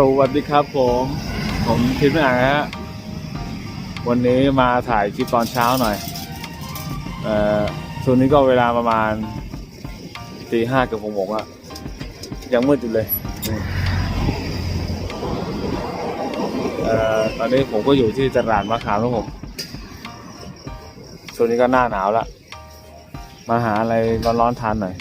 สวัสดีครับผม ผมทิพย์ไม่อ่างฮะวันนี้มาถ่ายคลิปตอนเช้าหน่อย เอ่อช่วงนี้ก็เวลาประมาณตีห้ากับหกโมงอะยังมืดอยู่เลย เอ่อตอนนี้ผมก็อยู่ที่ตลาดมะขามครับผมช่วงนี้ก็หน้าหนาวละมาหาอะไรร้อนๆทานหน่อย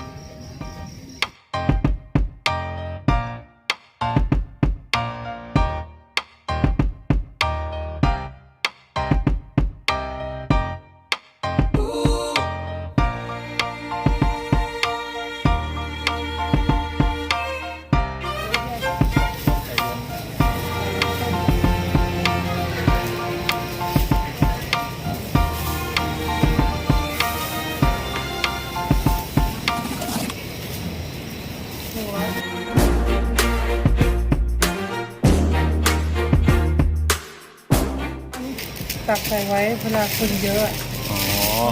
ตักใส่ไว้เวลาคนเยอะอะอ๋อ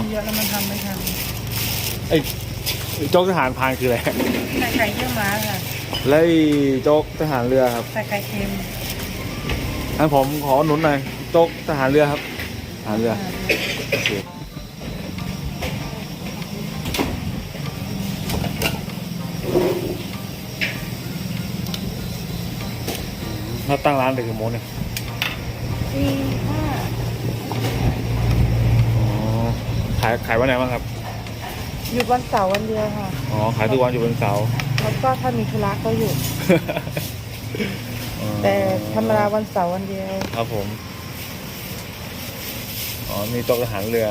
คนเยอะแล้วมันทำไม่ทันไอ้โจ๊กทหารพรานคืออะไรใส่ไข่เยี่ยวม้าค่ะแล้วไอ้โจ๊กทหารเรือครับใส่ไข่เค็มงั้นผมขอหนุนหน่อยโจ๊กทหารเรือครับทหารเรือโอเคเราตั้งร้านเด็กกี่โมงเนี่ย ตีห้า อ๋อขายขายวันไหนบ้างครับ หยุดวันเสาร์วันเดียวค่ะ อ๋อ ขายทุกวันอยู่วันเสาร์ แล้วก็ถ้ามีธุระก็หยุดอ๋อแต่ธรรมดาวันเสาร์วันเดียว ครับผม อ๋อ มีโต๊ะทหารเรือ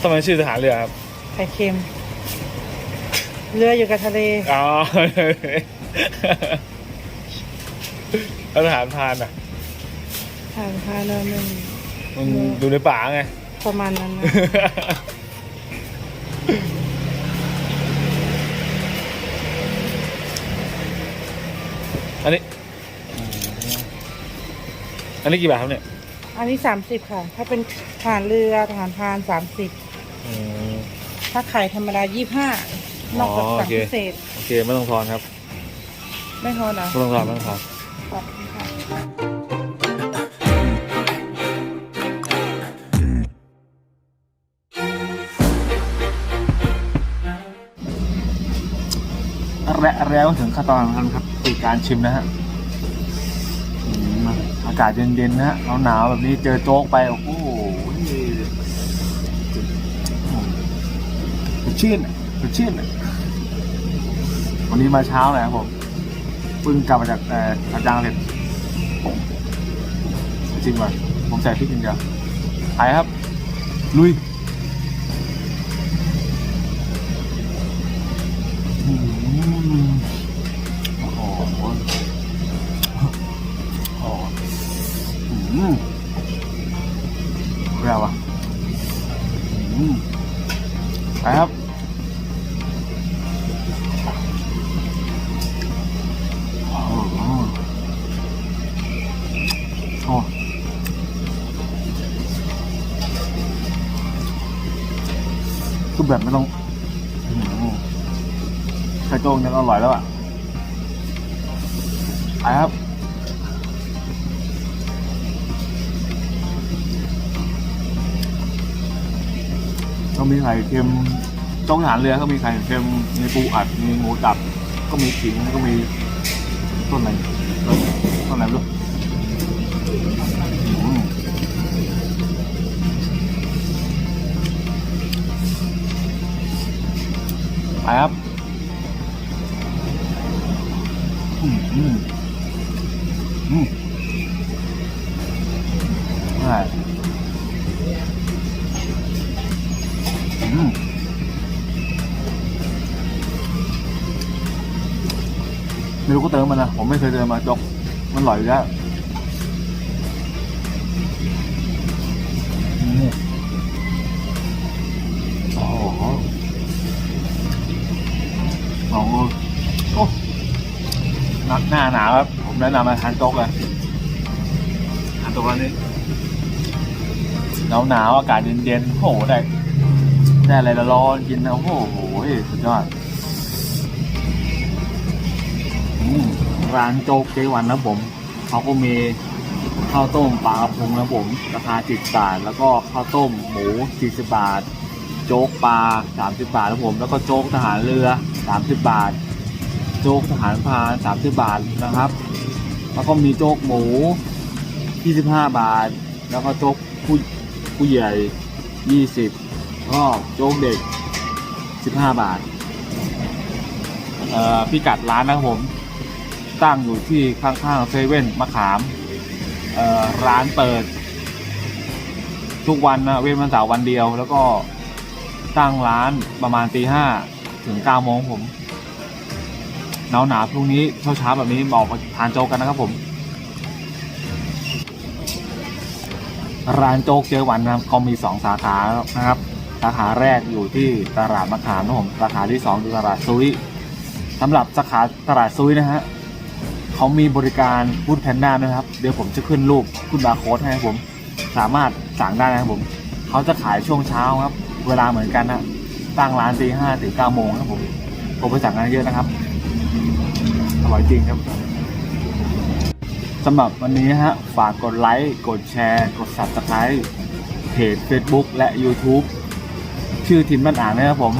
ทำไมชื่อทหารเรือครับ ไข่เค็ม เรืออยู่กับทะเล อ๋อ แล้วทหารพรานอะ ทางพาเนินมัน มันดูในป่าไง ประมาณนั้นนะ อันนี้ อันนี้กี่บาทครับเนี่ยอันนี้สามสิบค่ะ ถ้าเป็นทหารเรือทหารพรานสามสิบอืม ถ้าไข่ธรรมดายี่ห้านอกจากอ๋อสั่งโอเค พิเศษโอเคไม่ต้องทอนครับ ไม่พอนะไม่ต้องทอนไม่ต้องทอน ขอบคุณค่ะ และแล้วถึงขั้นตอนสำคัญครับคือการชิมนะฮะอืมอากาศเย็นๆนะฮะหนาวๆแบบนี้เจอโจ๊กไปโอ้โหชื่นชื่นวันนี้มาเช้าเลยครับผมเพิ่งกลับมาจากอาจารย์เสร็จจริงว่ะผมใส่พริกอย่างเดียวไปครับ ลุย อืมเรียวอะอืมไปครับโอ้โหโอ้คือแบบไม่ต้องไข่โจ้งเนี่ยก็อร่อยแล้วอะไปครับ ก็มีไข่เค็มโจ๊กหารเรือก็มีไข่เค็มมีปูอัดมีหมูตับ ก็มีขิงก็มีต้นอะไรต้นต้นอะไรไม่รู้อืมไปครับอืมอืม รู้ก็เติมมันนะผมไม่เคยเติมมาจกมันอร่อยอยู่แล้วโอ้โหโอ้โหโอ้นักหน้าหนาวครับ ผมแนะนำมาทานโจ๊กเลยทานโจ๊กนนี้หนาวหนาวอากาศเย็นๆโอ้โหได้ได้อะไรละร้อนกินนะโอ้โหสุดยอด ร้านโจ๊กเจวันนะผมเขาก็มีข้าวต้มปลากระพงนะผมราคา10บาท แล้วก็ข้าวต้มหมู40บาท โจ๊กปลา30บาทนะผม แล้วก็โจ๊กทหารเรือ30บาท โจ๊กทหารพราน30บาทนะครับ แล้วก็มีโจ๊กหมู25บาท แล้วก็โจ๊กผู้ผู้ใหญ่20ก็โจ๊กเด็ก15บาท เอ่อพิกัดร้านนะครับผม ตั้งอยู่ที่ข้างๆเซเว่นมะขามร้านเปิด ทุกวันนะเว้นวันเสาร์วันเดียว แล้วก็ตั้งร้านประมาณตีห้าถึงเก้าโมงผมหนาวหนาพรุ่งนี้เช้าเช้าแบบนี้มาออกมาทานโจ๊กกันนะครับผม ร้านโจ๊กเจอวันนะครับเขามีสองสาขานะครับ สาขาแรกอยู่ที่ตลาดมะขามนะผมสาขาที่สองอยู่ตลาดซุยสำหรับสาขาตลาดซุยนะฮะ เขามีบริการพูดแพนด้าด้วยนะครับ เดี๋ยวผมจะขึ้นรูปขึ้นบาร์โค้ดให้ครับผม สามารถสั่งได้นะครับผม เขาจะขายช่วงเช้าครับ เวลาเหมือนกันนะตั้งร้านตีห้าถึงเก้าโมงครับผม ผมไปสั่งกันเยอะนะครับ อร่อยจริงครับสำหรับวันนี้ฮะ ฝากกดไลค์ กดแชร์ กด subscribe เพจ Facebook และ YouTube ชื่อทินบ้านอ่านนะครับผม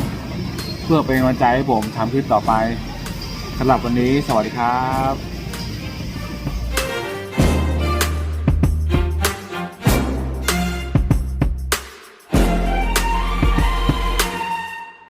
เพื่อเป็นกำลังใจให้ผมทำคลิปต่อไปสำหรับวันนี้ สวัสดีครับ